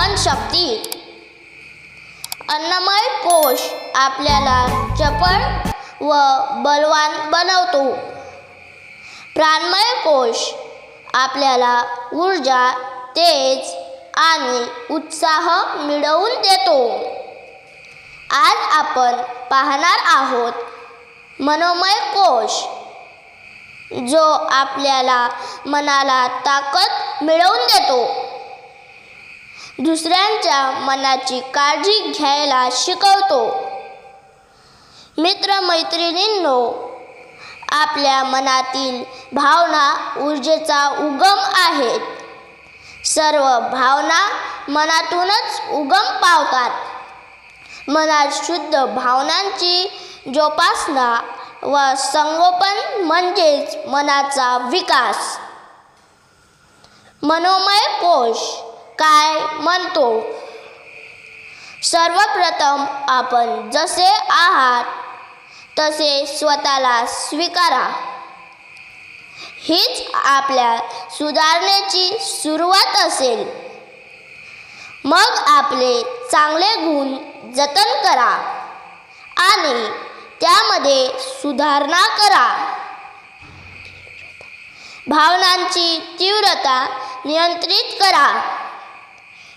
मन शक्ती. अन्नमय कोश आपल्याला चपळ व बलवान बनवतो. प्राणमय कोश आपल्याला ऊर्जा तेज आणि उत्साह मिळवून देतो. आज आपण पाहणार आहोत मनोमय कोश जो आपल्याला मनाला ताकद मिळवून देतो. दुसऱ्यांच्या मनाची काळजी घ्यायला शिकवतो. मित्रमैत्रिणींनो आपल्या मनातील भावना ऊर्जेचा उगम आहेत. सर्व भावना मनातूनच उगम पावतात. मनात शुद्ध भावनांची जोपासना व संगोपन म्हणजेच मनाचा विकास. मनोमय कोश काय म्हणतो? सर्वप्रथम आपण जसे आहात तसे स्वतःला स्वीकारा. हीच आपल्या सुधारण्याची सुरुवात असेल. मग आपले चांगले गुण जतन करा आणि त्यामध्ये सुधारणा करा. भावनांची तीव्रता नियंत्रित करा.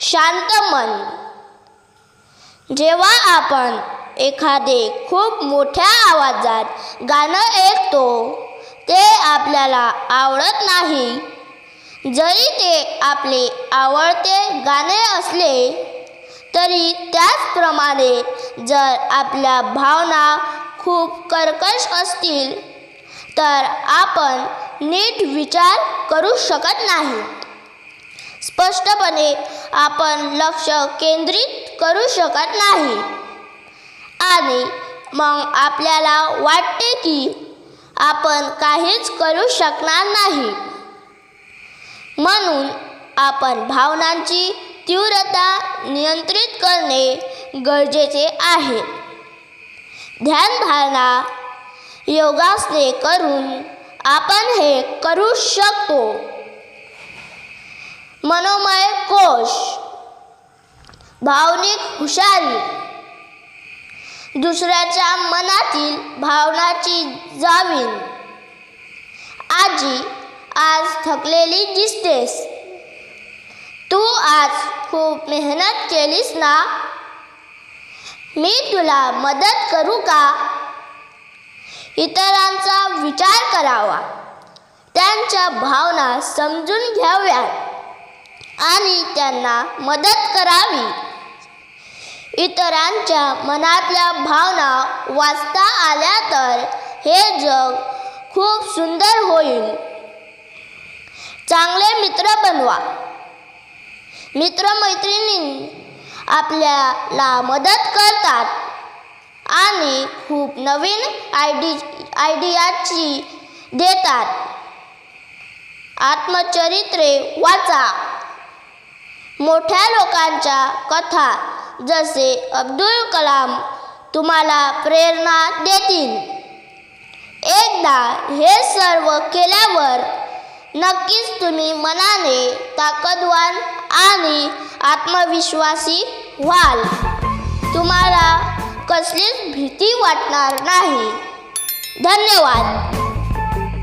शांत मन. जेव्हा आपण एखादे खूप मोठ्या आवाजात गाणं ऐकतो ते आपल्याला आवडत नाही. जरी ते आपले आवडते गाणे असले तरी त्याचप्रमाणे जर आपल्या भावना खूप कर्कश असतील तर आपण नीट विचार करू शकत नाही. स्पष्टपणे आपण लक्ष केंद्रित करू शकत नाही. आणि मग आपल्याला वाटते की आपण काहीच करू शकणार नाही. म्हणून आपण भावनांची तीव्रता नियंत्रित करणे गरजेचे आहे. ध्यानधारणा योगासने करून आपण हे करू शकतो. मनोमय कोश. भावनिक हुशारी. दुसऱ्याच्या मनातील भावनाची जामीन. आजी आज थकलेली दिसतेस. तू आज खूप मेहनत केलीस ना? मी तुला मदत करू का? इतरांचा विचार करावा. त्यांच्या भावना समजून घ्याव्यात. आणि त्यांना मदत करावी. इतरांच्या मनातल्या भावना वाचता आल्या तर हे जग खूप सुंदर होईल. चांगले मित्र बनवा. मित्रमैत्रिणी आपल्याला मदत करतात आणि खूप नवीन आयडी आयडियाची देतात. आत्मचरित्रे वाचा. मोठ्या लोकांच्या कथा जसे अब्दुल कलाम तुम्हाला प्रेरणा देतील. एकदा हे सर्व केल्यावर नक्कीच तुम्ही मनाने ताकदवान आणि आत्मविश्वासी व्हाल. तुम्हाला कसलीच भीती वाटणार नाही. धन्यवाद.